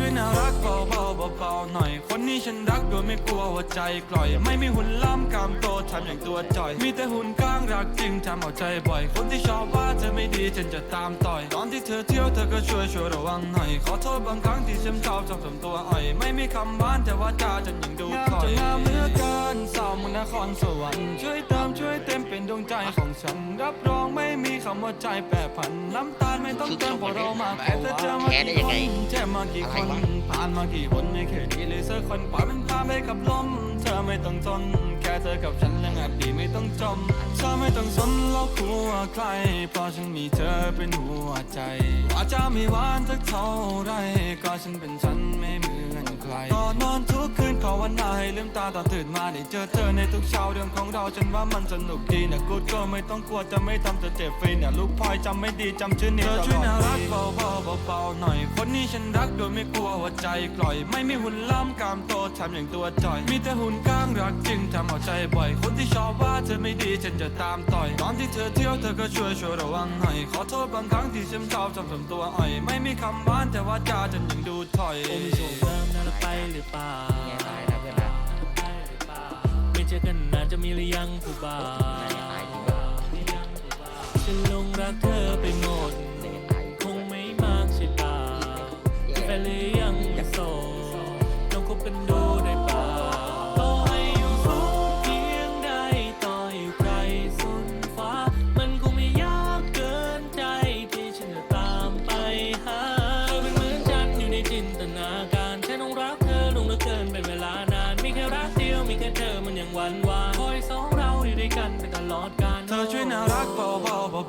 อช่วยน่ารักเบาเบาๆเบาๆหน่อยคนนี้ฉันรักโดยไม่กลัวว่าใจกล่อย ไม่มีหุ่นล้ำกามโตทำอย่างตัวจ่อย มีแต่หุ่นก้างรักจริงทำเอาใจบ่อย คนที่ชอบว่าเธอไม่ดีฉันจะตามต่อย ตอนที่เธอเที่ยวเธอก็ช่วยช่วยระวังหน่อย ขอโทษบางครั้งที่ฉันชอบจำทำตัวอ่อย ไม่มีคำหวานแต่ว่าจาฉันยังดูคอยงามเหลือเกินสาวเมืองนครสวรรค์ช่วยเติมช่วยเต็มเป็นดวงใจของฉันรับรองไม่มีคำว่าใจแปรผันน้ำตาลไม่ต้องเติมเพราะเรามากกว่าแต่เจอมากี่คนเจอมากี่คนผ่านมากี่คนไม่เคยดีเลยสักคนปล่อยมันพาไปกับลม เธอไม่ต้องจน แค่เธอกับฉันยังอาจดีไม่ต้องจม เธอไม่ต้องสนโลกหัวใคร เพราะฉันมีเธอเป็นหัวใจ อาจจะไม่หวานสักเท่าไร ก็ฉันเป็นฉันไม่ เหมือนใครก่อนนอนทุกคืนภาวนาให้ลืมตาตอนตื่นมาได้เจอเธอในทุกเช้าเรื่องของเราฉันว่ามันสนุกดีนะกูก็ไม่ต้องกลัวจะไม่ทำเธอเจ็บฟรีเนี่ยลูกพลอยจำไม่ดีจำชื่อนี้ตลอดช่วยน่ารักเบาเบาๆเบาๆหน่อยคนนี้ฉันรักโดยไม่กลัวว่าใจกล่อย ไม่มีหุ่นล้ำกามโตทำอย่างตัวจ่อย มีแต่หุ่นก้างรักจริงทำเอาใจบ่อย คนที่ชอบว่าเธอไม่ดีฉันจะตามต่อย ตอนที่เธอเที่ยวเธอก็ช่วยช่วยระวังหน่อยขอโทษบางครั้งที่ฉันชอบจำทำตัวอ่อย ไม่มีคำหวานแต่ว่าจาฉันยังดูถอยโอ้มีส่งเริ่มน่ารักไปหรือเปล่าแง่ตายนะเพื่อนนะไปหรือเปล่าไม่เจอกันนานจะมีหรือยังผู้บ่าวน่าจะตายจริงว่ะฉันหลงรักเธอไป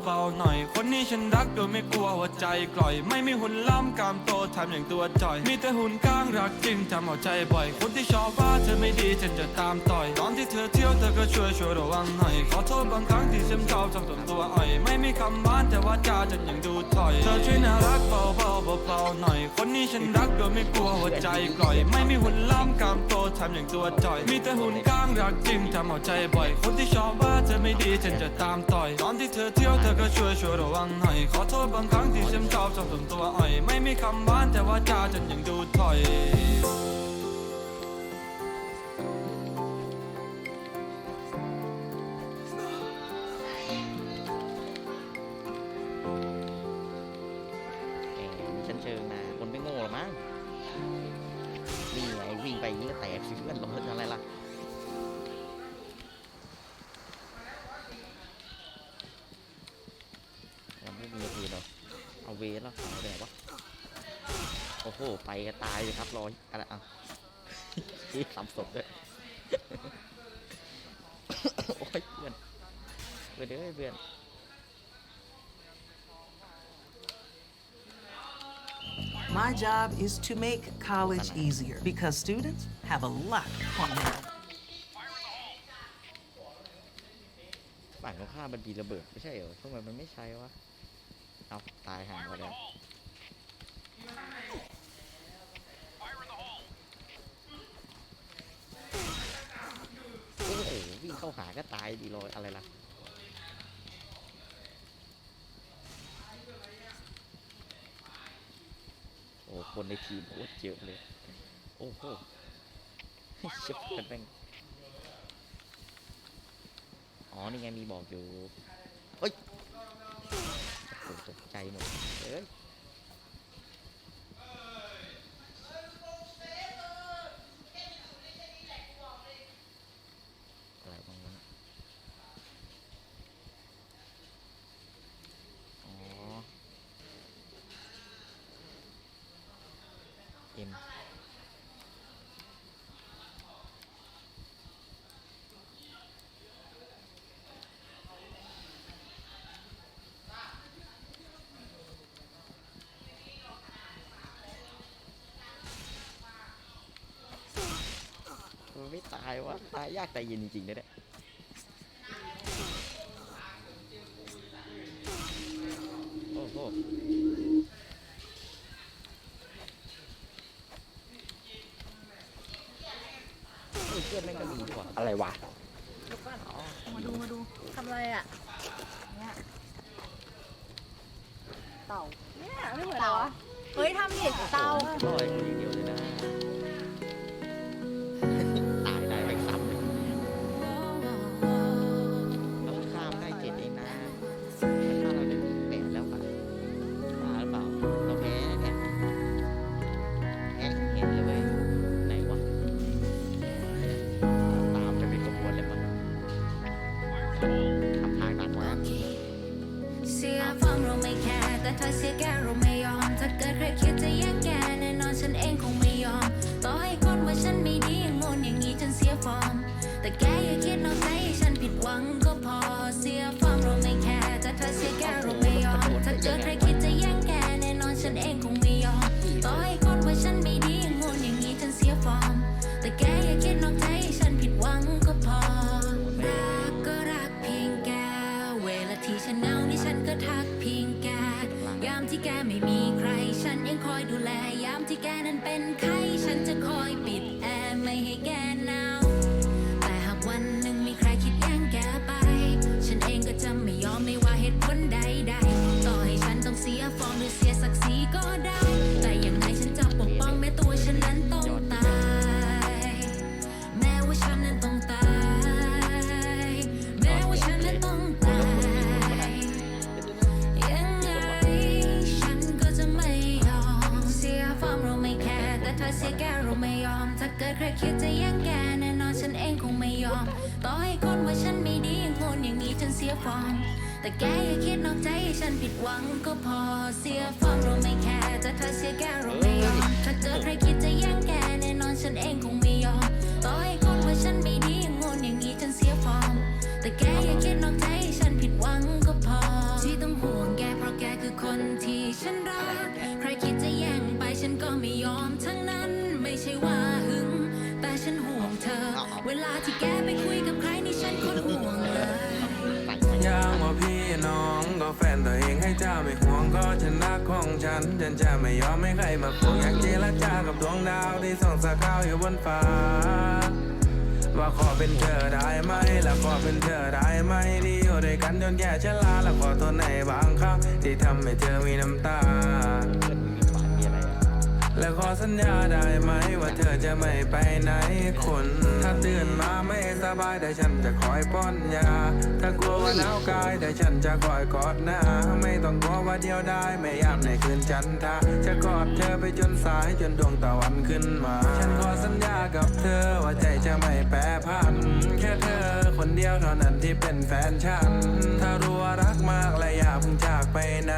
เบาๆหน่อย คนนี้ฉันรักโดยไม่กลัวว่าใจกล่อย ไม่มีหุ่นล้ำกามโตทำอย่างตัวจ่อย มีแต่หุ่นก้างรักจริงทำเอาใจบ่อย คนที่ชอบว่าเธอไม่ดีฉันจะตามต่อย ตอนที่เธอเที่ยวเธอก็ช่วยช่วยระวังหน่อย ขอโทษบางครั้งที่ฉันชอบจำทำตัวอ่อย ไม่มีคำหวานแต่ว่าจาฉันยังดูถอย เธอช่วยน่ารักเบาเบาๆเบาๆหน่อย คนนี้ฉันรักโดยไม่กลัวว่าใจกล่อย ไม่มีหุ่นล้ำกามโตทำอย่างตัวจ่อย มีแต่หุ่นก้างรักจริงทำเอาใจบ่อย คนที่ชอบว่าเธอไม่ดีฉันจะตามต่อย ตอนที่เธอเที่ยวเธอก็ช่วยช่วยระวังหน่อยขอโทษบางครั้งที่ฉันชอบจำทำตัวอ่อย ไม่มีคำหวานแต่ว่าจาฉันยังดูถอย เอาเวแล้วหายไปไหนวะโอ้โห ไปก็ตายเลยครับรอยอะไรอะที่ทำศพด้วยโอ้ยเพื่อนเพื่อนเอ้ยเพื่อน My job is to make college easier because students have a lot on their ฝั่งตรงข้ามมันมีระเบิดไม่ใช่เหรอทำไมมันไม่ใช้วะ เอาตายห่างไปแล้วโอ้โหวิ่งเข้าหาก็ตายดีเลยอะไรล่ะโอ้คนในทีมโคตรเยอะเลย โอ้โหเชี่ยกันแม่งอ๋อ นี่ไงมีบอกอยู่เฮ้ย ตกใจหมดเอ้ยอะไรบ้างวะเนี่ยอ๋อเอ็มายวะตายยากตายเย็นจริงๆนะเนี่ยโอ้โหเฮ้ยเพื่อนแม่งก็มีดีกว่าอะไรวะมาดูมาดูทำอะไรอะเนี่ยเต่าเนี่ยไม่เหมือนเหรอเฮ้ยทำดิเตาลอยคนอย่างเดียวเลยนะ แกนั้นเป็นใคร เวลาที่แกไปคุยกับใครนี่ฉันโคตรห่วงเลยตั้งใจอยางว่าพี่น้องก็แฟนตัวเองให้เจ้าไม่ห่วงก็ชนะของฉันฉันจะไม่ยอมให้ใครมาขวงอยากเจรจากับดวงดาวที่ส่องสกาวอยู่บนฟ้า ว่าขอเป็นเธอได้ไหมและขอเป็นเธอได้ไหมที่อยู่ด้วยกันจนแก่ชราและขอโทษในบางครั้งที่ทำให้เธอมีน้ำตา และขอสัญญาได้ไหมว่าเธอจะไม่ไปไหนคน ถ้าตื่นมา บายแต่ฉันจะคอยป้อนยา ถ้ากลัวว่าหนาวกายแต่ฉันจะคอยกอดหน้า ไม่ต้องกลัวว่าเดียวได้ไม่ยามในคืนจันทราจะกอดเธอไปจนสายจนดวงตะวันขึ้นมา ฉันขอสัญญากับเธอว่าใจจะไม่แปรผัน แค่เธอคนเดียวเท่านั้นที่เป็นแฟนฉัน ถ้ารู้ว่ารักมากและอย่าเพิ่งจากไปไหน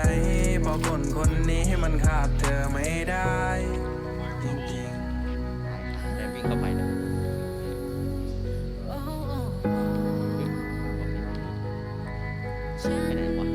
เพราะคนคนนี้มันขาดเธอไม่ได้ ฉันรั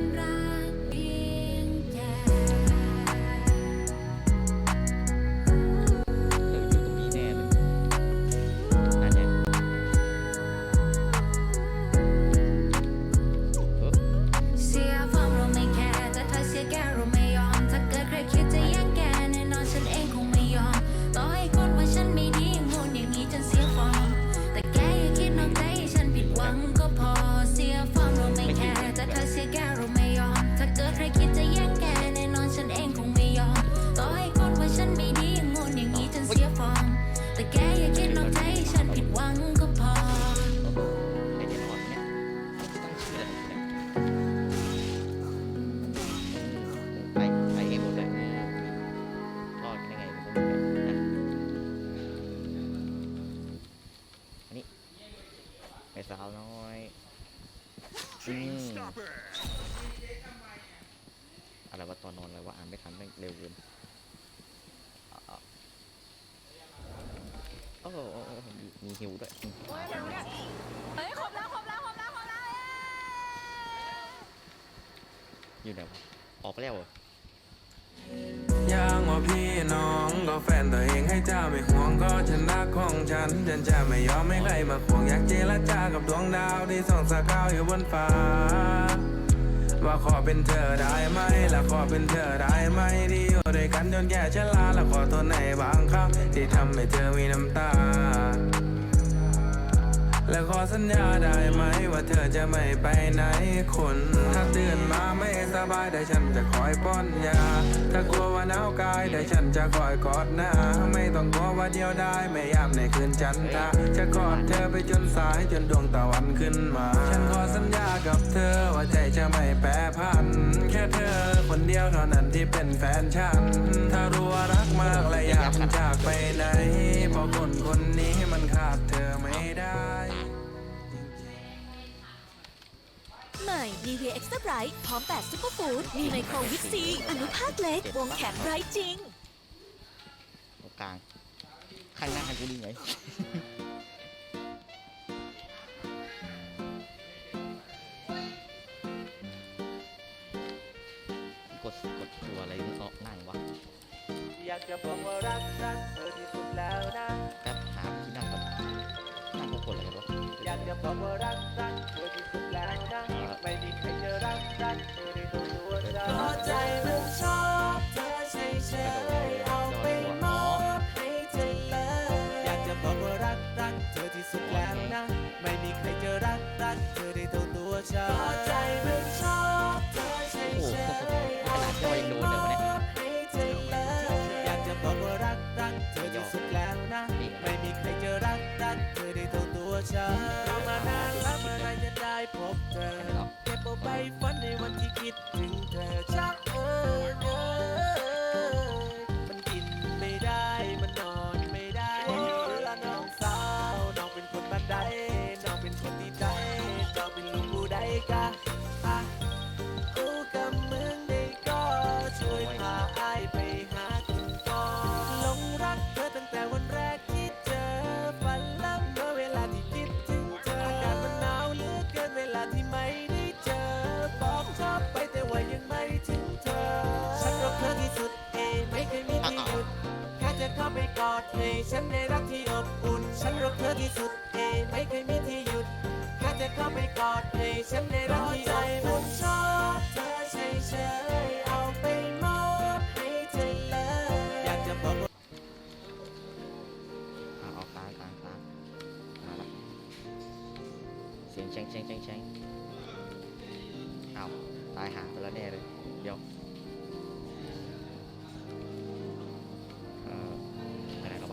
อะไรวะตอนนอนอะไรวะอ่านไม่ทันแม่งเร็วเกินอะอะโอ้โหโอ้โหมีมีหิวด้วยอืมเฮ้ยครบแล้วครบแล้วครบแล้วครบแล้วเย้อยู่ไหนวะออกไปแล้วเหรอ อย่างว่าพี่น้องก็แฟนตัวเองให้เจ้าไม่ห่วงก็ชนะของฉัน ฉันจะไม่ยอมให้ใครมาขวงอยากเจรจากับดวงดาวที่ส่องสกาวอยู่บนฟ้า ว่าขอเป็นเธอได้ไหมและขอเป็นเธอได้ไหมที่อยู่ด้วยกันจนแก่ชราและขอโทษในบางครั้งที่ทำให้เธอมีน้ำตา และขอสัญญาได้ไหม ว่าเธอจะไม่ไปไหนคน ถ้าตื่นมาไม่สบายได้ฉันจะคอยป้อนยา ถ้ากลัวว่าหนาวกายได้ฉันจะคอยกอดหน้า ไม่ต้องกลัวว่าเดียวได้ไม่ยามในคืนจันทราจะกอดเธอไปจนสายจนดวงตะวันขึ้นมา ฉันขอสัญญากับเธอว่าใจจะไม่แปรผัน แค่เธอคนเดียวเท่านั้นที่เป็นแฟนฉัน ถ้ารู้ว่ารักมากและอยากจากไปไหน ใหม่ Nivea Extra Bright พร้อม 8 ซุปเปอร์ฟู้ด มีไมโครวิตซี อนุภาคเล็ก วงแข็งไร้จริง ตรงกลางข้างหน้าให้กูดีไง กดกดตัวอะไรนี่ออกง่ายวะอยากจะบอกว่ารักรักเธอที่สุดแล้วนะ แป๊บหาที่นั่งก่อนนั่งก็กดอะไรกันวะอยากจะบอกว่ารักรักเธอที่สุดแล้วนะ ตั เข้าไปกอดให้ฉันได้รักที่อบอุ่น ฉันรักเธอที่สุดเองไม่เคยมีที่หยุดแค่จะเข้าไปกอดให้ฉันได้รักที่อบอุ่นชอบเธอเฉยๆเอาไปมอบให้เธอเลยอยากจะบอกว่าเอาเอากลางกลางกลางมาละเสียงแชงแชงแชงแชงเอาตายหาไปแล้วแน่เลย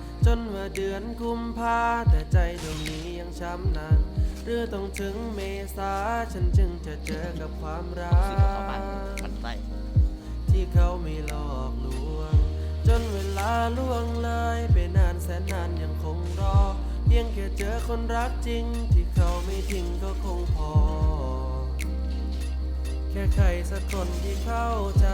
จนว่าเดือนกุมภาแต่ใจดวงนี้ยังช้ำนานหรือต้องถึงเมษาฉันจึงจะเจอกับความรัซื้อของเขาบ้านกมันไส้ที่เขาไม่หลอกลวง จนเวลาล่วงเลยไปนานแสนนานยังคงรอ เพียงแค่เจอคนรักจริง ที่เขาไม่ทิ้งก็คงพอ แค่ใครสักคนที่เข้าใจ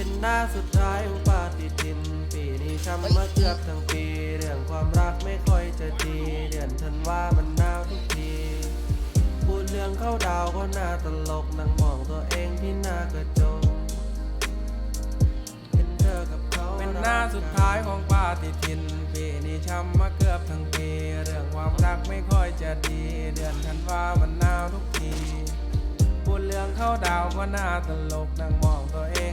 เป็นหน้าสุดท้ายของปาฏิทิน ปีนี้ช้ำมาเกือบทั้งปี เรื่องความรักไม่ค่อยจะดี เดือนฉันวามันหนาวทุกที พูดเรื่องเข้าดาวก็น่าตลกนั่งมองตัวเองที่หน้ากระจกเห็นเธอกับเขาเป็นหน้าสุดท้ายของปาฏิทิน ปีนี้ช้ำมาเกือบทั้งปี เรื่องความรักไม่ค่อยจะดี เดือนฉันวามันหนาวทุกที พูดเรื่องเข้าดาวก็น่าตลกนั่งมองตัวเอง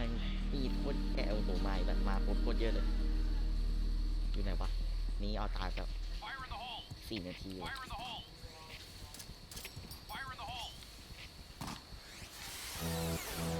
ม่งมีดโคตรแก่โอ้โหมาแบบมาโคตรโคตรเยอะเลย อยู่ไหนวะ นี่เอาตายแบบสี่นาทีว่ะอย่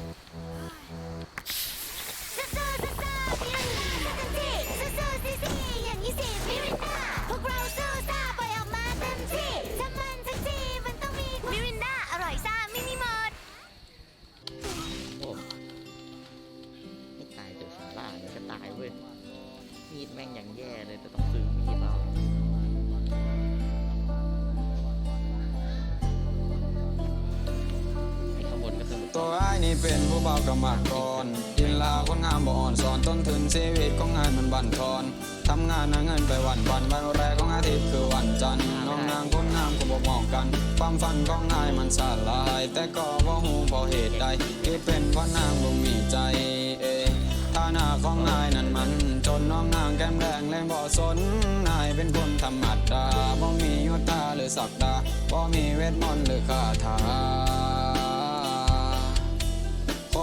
ตัวไอ้ายนี่เป็นผู้เบากรรมากรยินลาคนงามบ่อ่อนสอนต้นทุนชีวิตของงานมันบั่นทอนทำงานหาเงินไปวันวันวันแรกของอาทิตย์คือวันจันทร์น้องนางคนงามก็บ่มองกัน ความฝันของนายมันสลาย แต่ก็บ่ฮู้เพราะเหตุใดที่เป็นเพราะนางบ่มีใจเองฐานะของนายนั้นมัน จนน้องนางแก้มแดงเลยบ่สนนายเป็นคนธรรมดาบ่มียศตาหรือศักดาบ่มีเวทมนต์หรือคาถา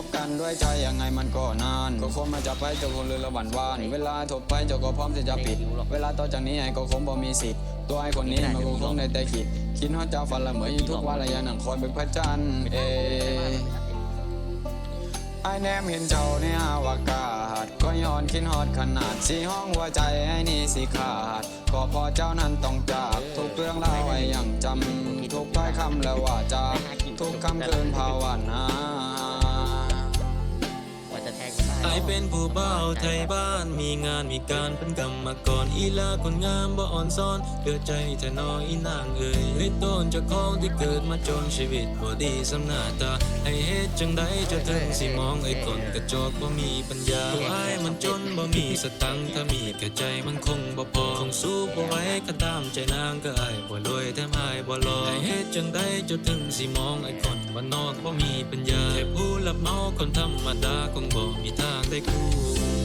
บกันด้วยใจยังไงมันก็นาน ก็คงมาจะไปเจ้าคนเลยละหวันวาน เวลาถบไปเจ้าก็พร้อมที่จะปิด เวลาต่อจากนี้ไอ้ก็คงบ่มีสิทธิ์ตัวไอ้คนนี้มันก็คงได้แต่คิดคิดฮอดเจ้าฝันละเหมออยู่ทุกวันระยะหนังคอยเป็นพระจันทร์เอไอ้แนมเห็นเจ้าในอวกาศก็ย้อนคิดฮอดขนาดสีห้องหัวใจไอ้นี่สิขาดก็เพอเจ้านั้นต้องจากทุกเรื่องราวไว้อย่างจำทุกถ้อยคำและว่าจาทุกคำคืนภาวนากว่าจะ แทงก็ได้ไอเป็นผู้เบ่าวไทยบ้าน มีงานมีการเป็นกรรมกรอีลาคนงามบ่อ่อนซ้อนเดือดใจแต่นออีนางเอ่ยลิต้นจะของที่เกิดมาจนชีวิตบ่ดีสำนาตาให้เฮ็ดจังใดจะถึงสิมองไอ้คนกระจอกบ่มีปัญญาผู้อายมันจนบ่มีสตังค์ถ้ามีแค่ใจมันคงบ่พอคงสู้บ่ไหวก็ตามใจนางก็อายบ่รวยแถมอายบ่รอให้เฮ็ดจังใดจะถึงสิมองไอ้คน บ้านนอกบ่มีปัญญาแค่ผู้รับเหมาคนธรรมดาคงบ่มีทางได้คู่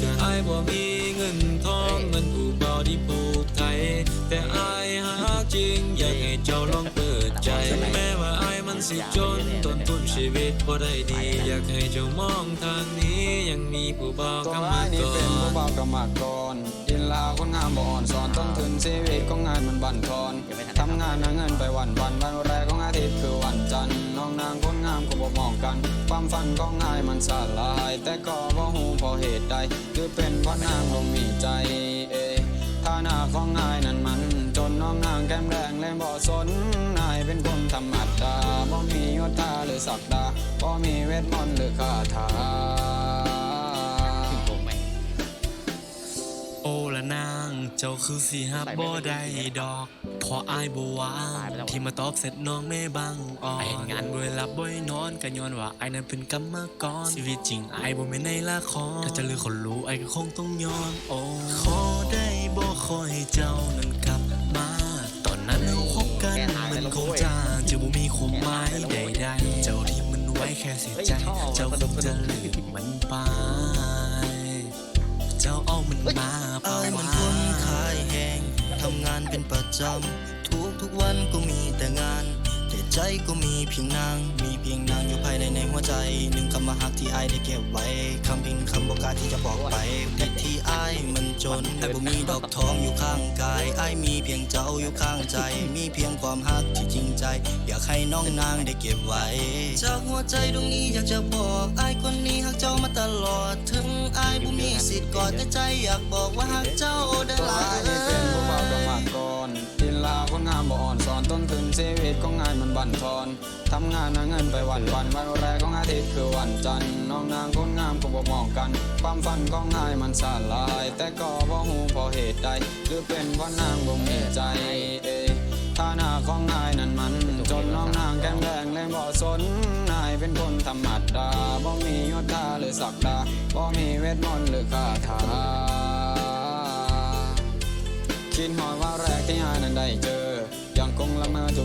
กันอายบ่มีเงินทองเงินผู้บ่ที่ผูกไทยแต่อายหาจริงอยากให้เจ้าลองเปิดใจ แม้ว่าอายมันสิจนต้นทุนชีวิตบ่ได้ดี อยากให้เจ้ามองทางนี้ยังมีผู้บ่าวกำไอ้มานี่ก่เป็นผู้บากรรมากรยินลาคนงามบ่อ่อนสอนต้นทุนชีวิตของงานมันบั่นทอนทำงานหาเงินไปวันวันวันแรก บ่มองกันความฝันของนายมันสลาย แต่ก็บ่ฮู้เพราะเหตุใด คือเป็นเพราะนางบ่มีใจเองฐานะของนายนั้นมัน จนน้องนางแก้มแดงเลยบ่สนนายเป็นคนธรรมดาบ่มียศตาหรือศักดาบ่มีเวทมนต์หรือคาถาโอละนา เจ้าคือสีฮับบ่ได้ดอก พออายบ่ว่างที่มาตอบเสร็จน้องแม่บังอ่อนไองานบ่ได้หลับบ่ได้นอนก็ย้อนว่าไอ้นั้นเป็นกรรมกรชีวิตจริงไอ้บ่แม่นในละครถ้าจะลือคนรู้ไอ้ก็คงต้องยอมโอ้ขอได้บ่ขอให้เจ้านั้นกลับมา ตอนนั้นเราคบกันมันคงจางจะบ่มีความหมายใดๆเจ้าที่มันไว้แค่เสียใจ เจ้าคงจะลืมมันไป เจ้าเอามันมาปาอายมันคนขายแหงทำงานเป็นประจำ ทุกทุกวันก็มีแต่งาน แต่ใจก็มีเพียงนาง มีเพียงนางอยู่ภายในในหัวใจ หนึ่งคำว่าหักที่ไอได้เก็บไว้ คำเพียงคำบอกกาที่จะบอกไปแต่ที่ไอมันจนไอ้บ่มีดอกทองอยู่ข้างกาย ไอมีเพียงเจ้าอยู่ข้างใจ มีเพียงความหักที่จริงใจ อยากให้น้องนางได้เก็บไว้ จากหัวใจดวงนี้อยากจะบอกไอคน สิทธิ์กอดแต่ใจอยากบอกว่าหักเจ้าเด้อตัวหลายนี่เป็นผู้เบาก็มากก่อนดินลาคนงามบ่อ่อนสอนต้นทุนชีวิตของงานมันบั่นทอนทำงานหาเงินไปวันวันวันแรกของอาทิตย์คือวันจันทร์น้องนางคนงามคงบ่มองกัน ความฝันของงายมันสาลาย แต่ก็บ่ฮู้เพราะเหตุใดหรือเป็นเพราะนางบ่มีใจเอ ฐานะของนายนั้นมัน จนน้องนางแก้มแดงเลยบ่สน นายเป็นคนธรรมดาบ่มียศดาหรือศักดาบ่มีเวทมนต์หรือคาถา คิดหอดว่าแรกที่อายนั้นได้เจอ ยังคงละเมอจุ